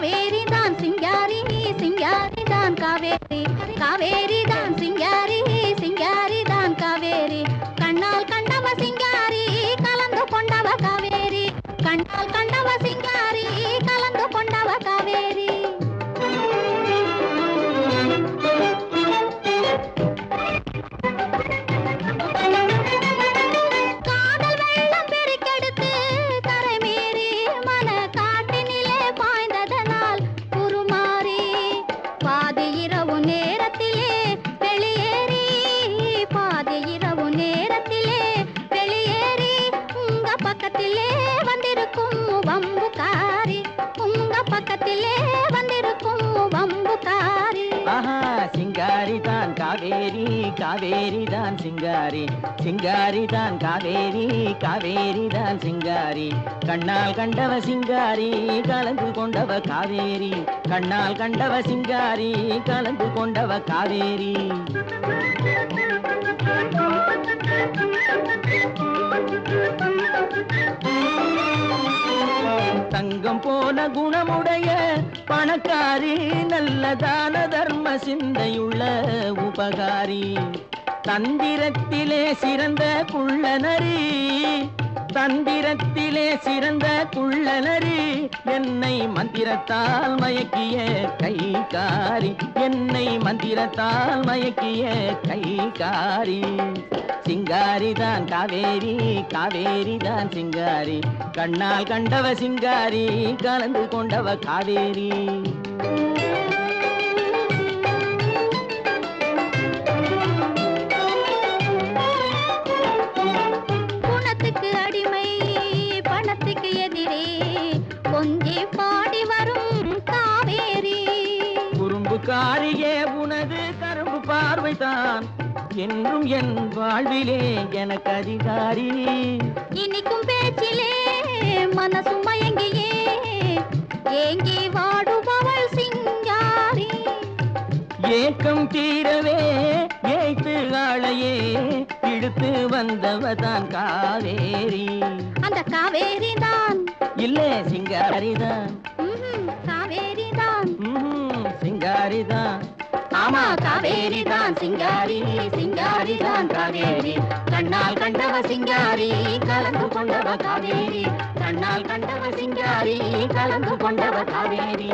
காவேரி தான் சிங்காரி சிங்காரி தான் காவேரி. காவேரி தான் சிங்காரி சிங்காரி தான் காவேரி. கண்ணால் கண்டவ சிங்காரி கலந்து கொண்டவ காவேரி. கண்ணால் கண்டவ சிங்காரி வம்புக்காரி உங்க பக்கத்திலே வந்திருக்கும் வம்புக்காரி ஆஹா சிங்காரி தான் காவேரி காவேரி தான் சிங்காரி. சிங்காரி தான் காவேரி காவேரி தான் சிங்காரி. கண்ணால் கண்டவ சிங்காரி கலந்து கொண்டவ காவேரி. கண்ணால் கண்டவ சிங்காரி கலந்து கொண்டவ காவேரி. தங்கம் போல குணமுடைய பணக்காரி நல்ல தான தர்ம சிந்தையுள்ள உபகாரி. தந்திரத்திலே சிறந்த குள்ளநரி தந்திரத்திலே சிறந்த குள்ளநரி. என்னை மந்திரத்தால் மயக்கிய கைகாரி என்னை மந்திரத்தால் மயக்கிய கைகாரி. சிங்காரி தான் காவேரி காவேரி தான் சிங்காரி. கண்ணால் கண்டவ சிங்காரி கலந்து கொண்டவ காவேரி. குணத்துக்கு அடிமை பணத்துக்கு எதிரே. கொஞ்சி பாடி வரும் காவேரி. குறும்புக்காரியே உனது கரும்பு பார்வைதான். என்றும் என் வாழ்விலே எனக்கு அதிகாரி. இனிக்கும் பேச்சிலே மனசு மயங்கியே. ஏங்கி வாடுபவள் சிங்காரி. ஏக்கம் தீரவே ஏய்த்து ஆளையே. இழுத்து வந்தவதான் காவேரி. அந்த காவேரி தான். இல்ல சிங்காரிதான் காவேரி தான். ம்ஹும், சிங்காரிதான் ஆமா காவேரி தான் சிங்காரி சிங்காரி தான் காவேரி. கண்ணால் கண்டவ சிங்காரி கலந்து கொண்டவ காவேரி. கண்ணால் கண்டவ சிங்காரி கலந்து கொண்டவ காவேரி.